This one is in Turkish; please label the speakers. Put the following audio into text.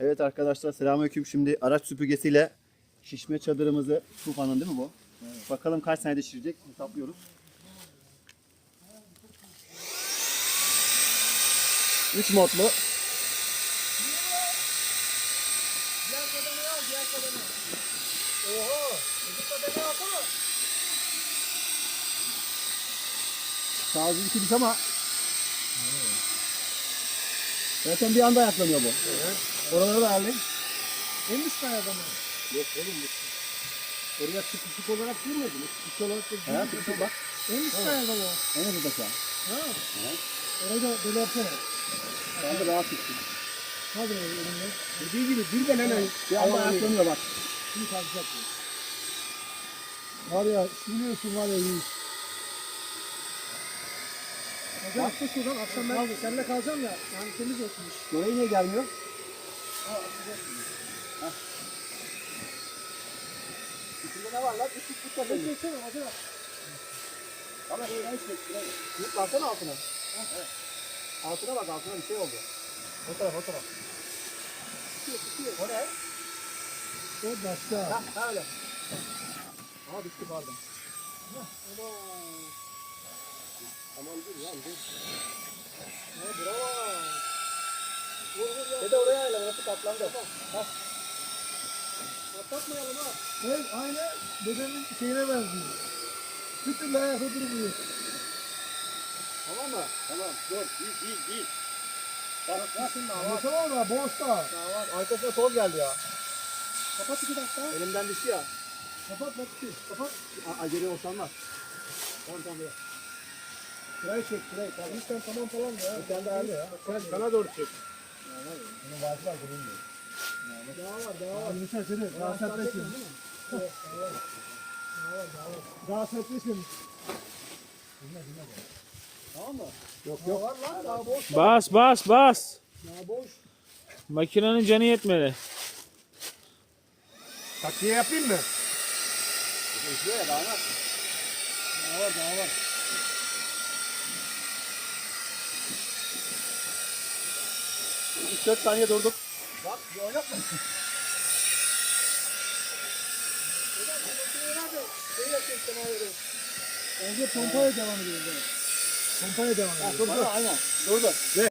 Speaker 1: Evet arkadaşlar selamünaleyküm. Şimdi araç süpürgesiyle şişme çadırımızı Tufan'ın değil mi bu? Bakalım kaç saniyede şişirecek hesaplıyoruz. Üç modlu.
Speaker 2: Diğer kademeyi al, diğer kademe. Oha! Öbür.
Speaker 1: Şarjı iki diş ama zaten bir anda ayaklanıyor bu. Oraları da halledin.
Speaker 2: En üst kayada mı?
Speaker 1: Yok oğlum. Oraya çıkışlık olarak girmedi mi? Çıkışlık olarak da
Speaker 2: Ha,
Speaker 1: çıkışlık bak.
Speaker 2: En üst kayada mı?
Speaker 1: En şu an.
Speaker 2: Ha? Orayı da böyle yapsana.
Speaker 1: Ben de rahat çıktım.
Speaker 2: Hadi elimle.
Speaker 1: Dediği gibi birden hemen bir anda
Speaker 2: Aynen.
Speaker 1: ayaklanıyor bak.
Speaker 2: Şimdi kalkacak. Var ya, sürüyorsun var ya iyi. Atla şuradan, akşam ben seninle kalacağım ya. Yani temiz olsun.
Speaker 1: Oraya niye gelmiyor? İçinde ne var lan? Üç üç üç
Speaker 2: Hadi geçsene, hadi.
Speaker 1: Ama şuraya hiç bekle. Yük baksana altına. Evet. Altına bak altına bir şey oldu. O taraf o taraf. Tutuyor tutuyor. O ne?
Speaker 2: O başka.
Speaker 1: Ha, ha öyle. Aa bitti pardon. Tamam dur lan dur.
Speaker 2: Ha, bravo. Vur vur ya.
Speaker 1: Dede oraya ayla nasıl katlandı. Ha.
Speaker 2: Patlatmayalım ha. Evet, aynı dedemin şeyine benziyor. Bütün ayakta durmuyor.
Speaker 1: Tamam mı? Tamam dur. Değil değil değil.
Speaker 2: Bak, bak şimdi ama. Tamam mı? Boşta.
Speaker 1: Tamam. Arkasına toz geldi ya.
Speaker 2: Kapat iki dakika.
Speaker 1: Elimden düştü ya.
Speaker 2: Kapat bak bir. Kapat.
Speaker 1: A- acele olsanmaz. Tamam tamam. dur.
Speaker 2: Şurayı çek şurayı. Kardeşten tamam falan ya.
Speaker 1: Sen de abi ya. Sana doğru çek.
Speaker 2: Bunun varsa var bunun da. Daha var daha var. Mesela seni daha sertleşin. Daha var daha var. Daha sertleşin.
Speaker 1: Tamam mı?
Speaker 2: Yok yok. Var lan daha boş.
Speaker 3: Bas bas bas.
Speaker 2: Daha boş.
Speaker 3: Makinenin canı yetmedi.
Speaker 1: Takviye yapayım mı? Üzüyor ya daha ne yapayım?
Speaker 2: Daha var daha var.
Speaker 1: Üç dört saniye durduk.
Speaker 2: Bak bir oynatma. Önce pompaya devam edelim. Pompaya devam edelim.
Speaker 1: Dur dur. Aynen. Durdu. Ve